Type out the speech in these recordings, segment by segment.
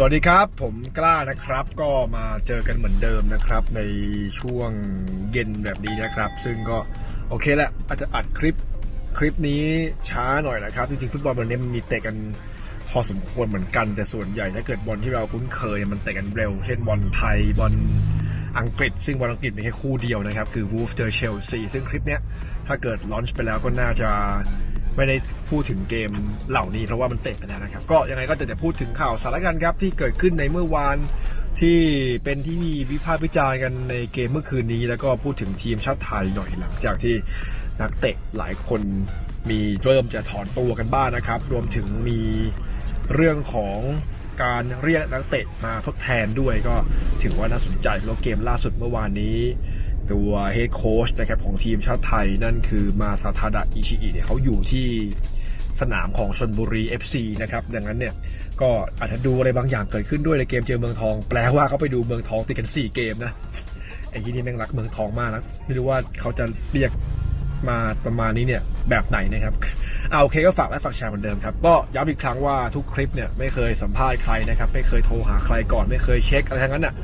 สวัสดีครับ ผมกล้านะครับก็มาเจอกันเหมือนเดิมนะครับ ในช่วงเย็นแบบนี้นะครับ ซึ่งก็โอเคแหละอาจจะอัดคลิปคลิปนี้ช้าหน่อยนะครับ จริงๆฟุตบอลวันนี้มันมีเตะกันพอสมควรเหมือนกัน แต่ส่วนใหญ่ถ้าเกิดบอลที่เราคุ้นเคยมันเตะกันเร็ว เช่นบอลไทยบอลอังกฤษ ซึ่งบอลอังกฤษมีแค่คู่เดียวนะครับ คือ Wolves เจอเชลซีซึ่งคลิปเนี้ยถ้าเกิดลอนช์ไปแล้วก็น่าจะ ไม่ได้พูดถึงเกมเหล่านี้เพราะว่ามันเตะไปแล้วนะครับ ก็ยังไงก็จะแต่พูดถึงข่าวสารกันครับที่เกิดขึ้นในเมื่อวานที่เป็นที่มีวิพากษ์วิจารณ์กันในเกมเมื่อคืนนี้ แล้วก็พูดถึงทีมชาติไทยหน่อยหลังจากที่นักเตะหลายคนมีเริ่มจะถอนตัวกันบ้างนะครับ รวมถึงมีเรื่องของการเรียกนักเตะมาทดแทนด้วยก็ถือว่าน่าสนใจแล้วเกมล่าสุดเมื่อวานนี้ ตัวเฮดโค้ชนะครับของทีมชาติไทยนั่นคือมาซาทาดะอิชิอิเนี่ยเขาอยู่ที่สนามของชนบุรี FC นะครับ ดังนั้นเนี่ยก็อาจจะดูอะไรบางอย่างเกิดขึ้นด้วยในเกมเจอเมืองทอง แปลว่าเขาไปดูเมืองทองติดกัน 4 เกมนะไอ้ที่นี่แม่งรักเมืองทองมากนะไม่รู้ว่าเขาจะเรียกมาประมาณนี้เนี่ยแบบไหนนะครับเอาโอเคก็ฝากและฝากแชร์เหมือนเดิมครับก็ย้ำอีกครั้งว่าทุกคลิปเนี่ยไม่เคยสัมภาษณ์ใครนะครับ ไม่เคยโทรหาใครก่อนไม่เคยเช็คอะไรทั้งนั้นอะ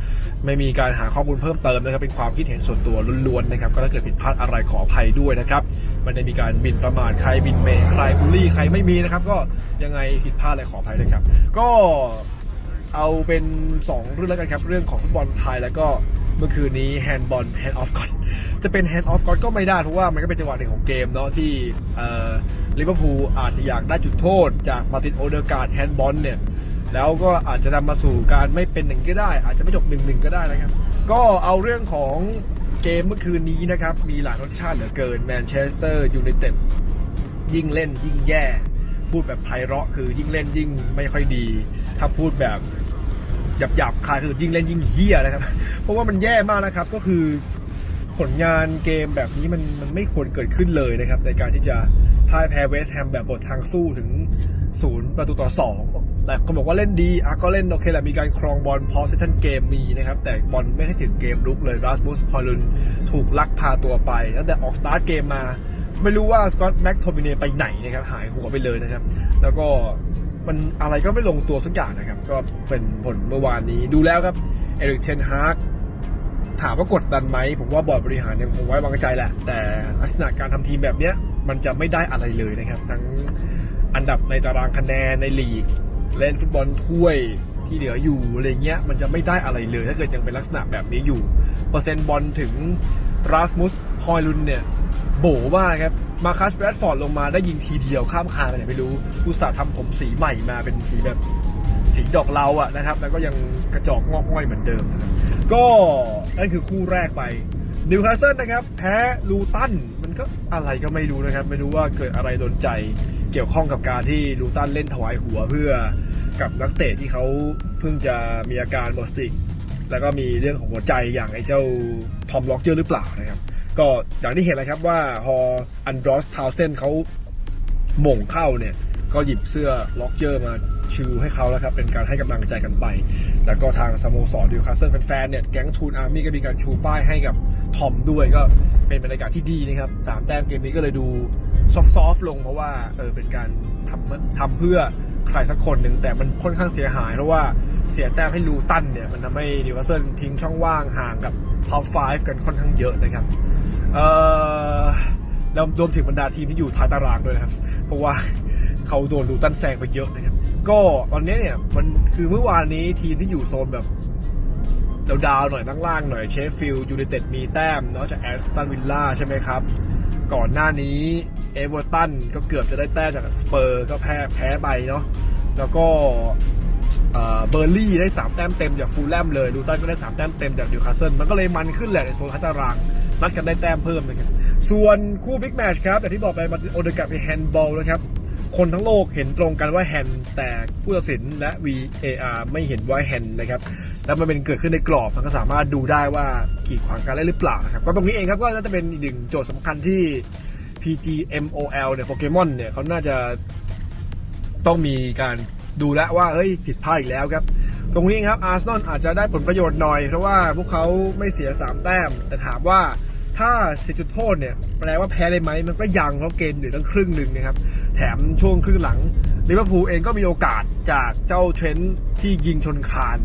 ไม่มีการหาข้อมูลเพิ่มเติมนะครับเป็นความคิดเห็นส่วนตัวล้วนๆนะครับก็ถ้าเกิดผิดพลาดอะไรขออภัยด้วยนะครับมันได้มีการบินประมาทใครบินเมย์ใครบูลลี่ใครไม่มีนะครับ ก็ยังไงผิดพลาดอะไรขออภัยด้วยครับ ก็เอาเป็น 2 เรื่องแล้วกันครับ เรื่องของฟุตบอลไทยแล้วก็เมื่อคืนนี้แฮนด์บอลแฮนด์ออฟก่อนจะเป็นแฮนด์ออฟก่อนก็ไม่ได้เพราะว่ามันก็เป็นจังหวะหนึ่งของเกมเนาะที่ลิเวอร์พูลอาจจะอยากได้จุดโทษ จากมาตินโอเดอร์การ์ดแฮนด์บอลเนี่ย แล้วก็อาจจะนำมาสู่การไม่เป็นหนึ่งก็ได้ อาจจะไม่จบหนึ่งหนึ่งก็ได้นะครับ ก็เอาเรื่องของเกมเมื่อคืนนี้นะครับ มีหลายรสชาติเหลือเกินแมนเชสเตอร์ยูไนเต็ดยิ่งเล่นยิ่งแย่ พูดแบบไพเราะคือยิ่งเล่นยิ่งไม่ค่อยดี ถ้าพูดแบบหยาบหยาบๆคายคือยิ่งเล่นยิ่งเฮี้ยนะครับ เพราะว่ามันแย่มากนะครับก็คือผลงานเกมแบบนี้มันมันไม่ควรเกิดขึ้นเลยนะครับ ในการที่จะพ่ายแพ้เวสต์แฮมแบบบททางสู้ถึงศูนย์ประตูต่อสอง แต่คนบอกว่าเล่นดีอะก็เล่นโอเคแหละมีการครองบอลพอเซชันเกมมีนะครับ แต่บอลไม่ให้ถึงเกมลุกเลยราสมุสพอลุนถูกลักพาตัวไปตั้งแต่ออกสตาร์ทเกมมา ไม่รู้ว่าสกอตแม็กโทมิเนไปไหนนะครับหายหัวไปเลยนะครับ แล้วก็มันอะไรก็ไม่ลงตัวสักอย่างนะครับ ก็เป็นผลเมื่อวานนี้ดูแล้วครับเอริกเทนฮาร์กถามว่ากดดันไหม ผมว่าบอร์ดบริหารยังคงไว้วางใจแหละ แต่ลักษณะการทำทีมแบบเนี้ยมันจะไม่ได้อะไรเลยนะครับ ทั้งอันดับในตารางคะแนนในลีก เล่นฟุตบอลถ้วยที่เหลืออยู่อะไรเงี้ยมันจะไม่ได้อะไรเลย ถ้าเกิดยังเป็นลักษณะแบบนี้อยู่ เปอร์เซ็นต์บอลถึงราสมุสฮอยลุนเนี่ยโบมากครับมาคัสแรดฟอร์ดลงมาได้ยิงทีเดียวข้ามคานไปไหนไม่รู้อุตส่าห์ทำผมสีใหม่มาเป็นสีแบบสีดอกเราอะนะครับ แล้วก็ยังกระจอกงอกง่อยเหมือนเดิมนะครับก็นั่นคือคู่แรกไปนิวคาสเซิลนะครับ แพ้ลูตัน มันก็อะไรก็ไม่รู้นะครับ ไม่รู้ว่าเกิดอะไรโดนใจ เกี่ยวข้องกับการที่ลูตันเล่นถวายหัวเพื่อกับนักเตะที่เขาเพิ่งจะมีอาการหมดสติกแล้วก็มีเรื่องของหัวใจอย่างไอ้เจ้าทอมล็อกเจอร์หรือเปล่านะครับ ก็อย่างที่เห็นเลยครับว่าพออันดรอสทาวเซนเขาหม่งเข้าเนี่ย ก็หยิบเสื้อล็อกเจอร์มาชูให้เขาแล้วครับ เป็นการให้กำลังใจกันไป แล้วก็ทางสโมสรดิวคาสเซิลแฟนๆเนี่ยแก๊งทูนอาร์มี่ก็มีการชูป้ายให้กับทอมด้วยก็เป็นบรรยากาศที่ดีนะครับสามแต้มเกมนี้ก็เลยดู ซอฟต์ๆลงเพราะว่าเออเป็นการทำทำเพื่อใครสักคนหนึ่งแต่มันค่อนข้างเสียหายเพราะว่าเสียแต้มให้ลูตันเนี่ย มันทำให้ดิวคาสเซิลทิ้งช่องว่างห่างกับท็อป5กันค่อนข้างเยอะนะครับ เอ่อแล้วรวมถึงบรรดาทีมที่อยู่ท้ายตารางด้วยนะครับ เพราะว่าเขาโดนลูตันแซงไปเยอะนะครับ ก็ตอนนี้เนี่ยมันคือเมื่อวานนี้ทีมที่อยู่โซนแบบดาวๆหน่อยล่างๆหน่อยเชฟฟิลด์ยูไนเต็ดมีแต้มเนาะจากแอสตันวิลล่าใช่ไหมครับ ก่อนหน้านี้เอเวอร์ตันก็เกือบจะได้แต้มจากสเปอร์ก็แพ้แพ้ไปเนาะแล้วก็เบอร์ลี่ได้ 3 แต้มเต็มจากฟูลแลมเลยลูตันก็ได้ 3 แต้มเต็มจากนิวคาสเซิลมันก็เลยมันขึ้นแหละในโซนท้ายตารางนัดกันได้แต้มเพิ่มนะครับส่วนคู่บิ๊กแมชครับอย่างที่บอกไปมาโอเดกับเป็นแฮนด์บอลนะครับคนทั้งโลกเห็นตรงกันว่าแฮนด์แต่ผู้ตัดสินและ VAR ไม่เห็นว่าแฮนด์นะครับ แล้วมันเป็นเกิดขึ้นในกรอบมันก็สามารถดูได้ว่าขีดขวางการเล่นหรือเปล่านะครับก็ตรงนี้เองครับก็น่าจะเป็นอีกหนึ่งโจทย์สำคัญที่ PGMOL เนี่ยโปเกมอนเนี่ยเขาน่าจะต้องมีการดูแลวว่าเฮ้ยผิดพลาดอีกแล้วครับ ตรงนี้ครับอาร์เซนอลอาจจะได้ผลประโยชน์หน่อย เพราะว่าพวกเขาไม่เสีย 3 แต้ม แต่ถามว่าถ้าเสิจุดโทษเนี่ยแปลว่าแพ้ได้ไหมมันก็ยังเพราะเกมอยู่ตั้งครึ่งหนึ่งนะครับ แถมช่วงครึ่งหลังลิเวอร์พูลเองก็มีโอกาสจากเจ้าเทรนที่ยิงชนคาน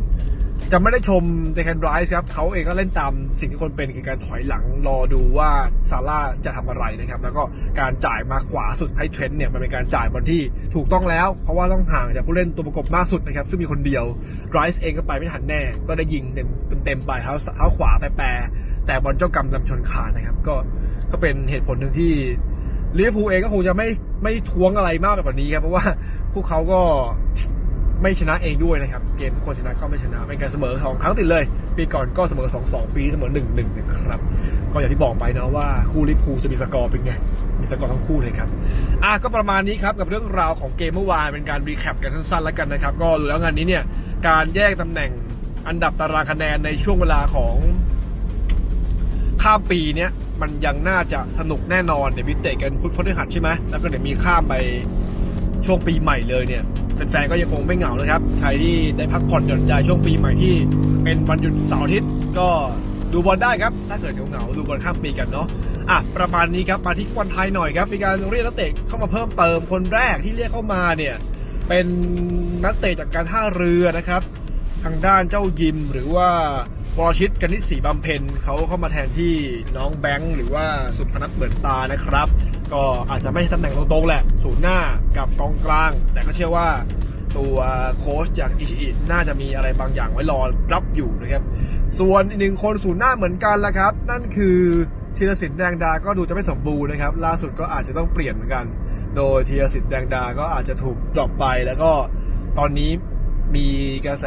จะไม่ได้ชมเดคันไรส์ครับเขาเองก็เล่นตามสิ่งที่คนเป็นคือการถอยหลังรอดูว่าซาร่าจะทำอะไรนะครับ แล้วก็การจ่ายมาขวาสุดให้เทรนต์เนี่ยมันเป็นการจ่ายบอลที่ถูกต้องแล้ว เพราะว่าต้องห่างจากผู้เล่นตัวประกบมากสุดนะครับ ซึ่งมีคนเดียวไรส์เองก็ไปไม่ทันแน่ ก็ได้ยิงเต็มเต็มไปเท้าเท้าขวาแปรแต่บอลเจ้ากรรมนำชนคานนะครับ ก็ก็เป็นเหตุผลหนึ่งที่ลิเวอร์พูลเองก็คงจะไม่ไม่ท้วงอะไรมากไปกว่านี้ครับเพราะว่าพวกเขาก็ ไม่ชนะเองด้วยนะครับ เกมทุกคนชนะก็ไม่ชนะเป็นการเสมอสองครั้งติดเลย ปีก่อนก็เสมอสองสองปีเสมอหนึ่งหนึ่งนะครับ ก็อย่างที่บอกไปนะว่าคู่ลิเวอร์พูลจะมีสกอร์เป็นไง มีสกอร์ทั้งคู่เลยครับอะก็ประมาณนี้ครับกับเรื่องราวของเกมเมื่อวานเป็นการรีแคปกันสั้นๆแล้วกันนะครับ ก็ดูแล้วงานนี้เนี่ยการแยกตำแหน่งอันดับตารางคะแนนในช่วงเวลาของข้ามปีเนี้ยมันยังน่าจะสนุกแน่นอนเดี๋ยวมีเตะกันพุธพฤหัสใช่ไหมแล้วก็เดี๋ยวมีข้ามไปช่วงปีใหม่เลยเนี่ย แฟนๆก็ยังคงไม่เหงานะครับ ใครที่ได้พักผ่อนหย่อนใจช่วงปีใหม่ที่ เป็นวันหยุดเสาร์อาทิตย์ก็ดูบอลได้ครับ ถ้าเกิดเหงาๆดูบอลข้ามปีกันเนาะอะประมาณนี้ครับมาที่ฟุตบอลไทยหน่อยครับมีการเรียกนักเตะเข้ามาเพิ่มเติมคนแรกที่เรียกเข้ามาเนี่ยเป็นนักเตะจากการท่าเรือนะครับ ทางด้านเจ้ายิมหรือว่าวรชิตกนิษฐ์ศรีบำเพ็ญเขาเข้ามาแทนที่น้องแบงค์หรือว่าสุพนัทเหมือนตานะครับ ก็อาจจะไม่ใช่ตำแหน่งตรงๆแหละ ศูนย์หน้ากับกองกลาง แต่ก็เชื่อว่าตัวโค้ชจากอิชิอิน่าจะมีอะไรบางอย่างไว้รอรับอยู่นะครับ ส่วนอีกหนึ่งคนศูนย์หน้าเหมือนกันละครับ นั่นคือธีรศิลป์แดงดา ก็ดูจะไม่สมบูรณ์นะครับ ล่าสุดก็อาจจะต้องเปลี่ยนเหมือนกัน โดยธีรศิลป์แดงดา ก็อาจจะถูกดรอปไป แล้วก็ตอนนี้มีกระแส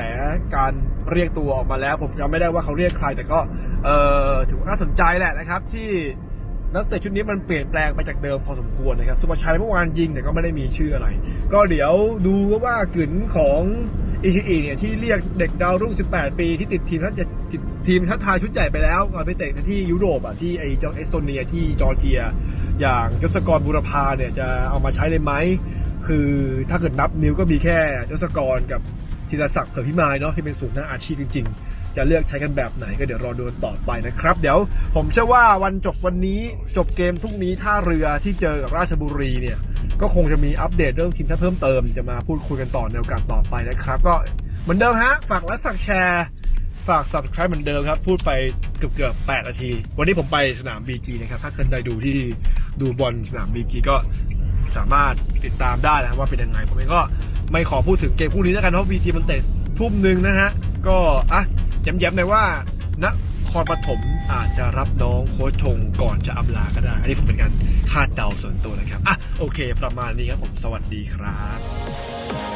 การเรียกตัวออกมาแล้ว ผมจำไม่ได้ว่าเขาเรียกใคร แต่ก็เออถือว่าน่าสนใจแหละนะครับที่ นักเตะชุดนี้มันเปลี่ยนแปลงไปจากเดิมพอสมควรนะครับสุภาชัยเมื่อวานยิงแต่ก็ไม่ได้มีชื่ออะไร ก็เดี๋ยวดูว่ากึนของอิชิอิเนี่ยที่เรียกเด็กดาวรุ่ง 18 ปีที่ติดทีมทัดทีมทัดทายชุดใหญ่ไปแล้วก่อนไปเตะที่ยุโรปอะที่ไอเจ้าเอสโตเนียที่จอร์เจีย อย่างยศกรบุรพาเนี่ยจะเอามาใช้ได้ไหม คือถ้าเกิดนับนิ้วก็มีแค่ยศกรกับธีรศักดิ์เผื่อพิมายเนาะที่เป็นศูนย์หน้าอาชีพจริง ๆ จะเลือกใช้กันแบบไหนก็เดี๋ยวรอดูกันต่อไปนะครับ เดี๋ยวผมเชื่อว่าวันจบวันนี้จบเกมพรุ่งนี้ท่าเรือที่เจอกับราชบุรีเนี่ยก็คงจะมีอัปเดตเรื่องทีมชาติเพิ่มเติมจะมาพูดคุยกันต่อในโอกาสต่อไปนะครับ ก็เหมือนเดิมฮะฝากไลค์ฝากแชร์ฝาก subscribe เหมือนเดิมครับ พูดไปเกือบเกือบ8นาที วันนี้ผมไปสนาม BG นะครับ ถ้าเกิดใดดูที่ดูบอลสนาม BG ก็สามารถติดตามได้นะว่าเป็นยังไง ผมเองก็ไม่ขอพูดถึงเกมพวกนี้แล้วกันเพราะ BG มันเตะทุ่มหนึ่งนะฮะ ก็อะ ย้ำๆเลยว่านครปฐมอาจจะรับน้องโค้ชชงก่อนจะอำลาก็ได้ อันนี้ผมเป็นการคาดเดาส่วนตัวนะครับ อะ โอเค ประมาณนี้ครับผม สวัสดีครับ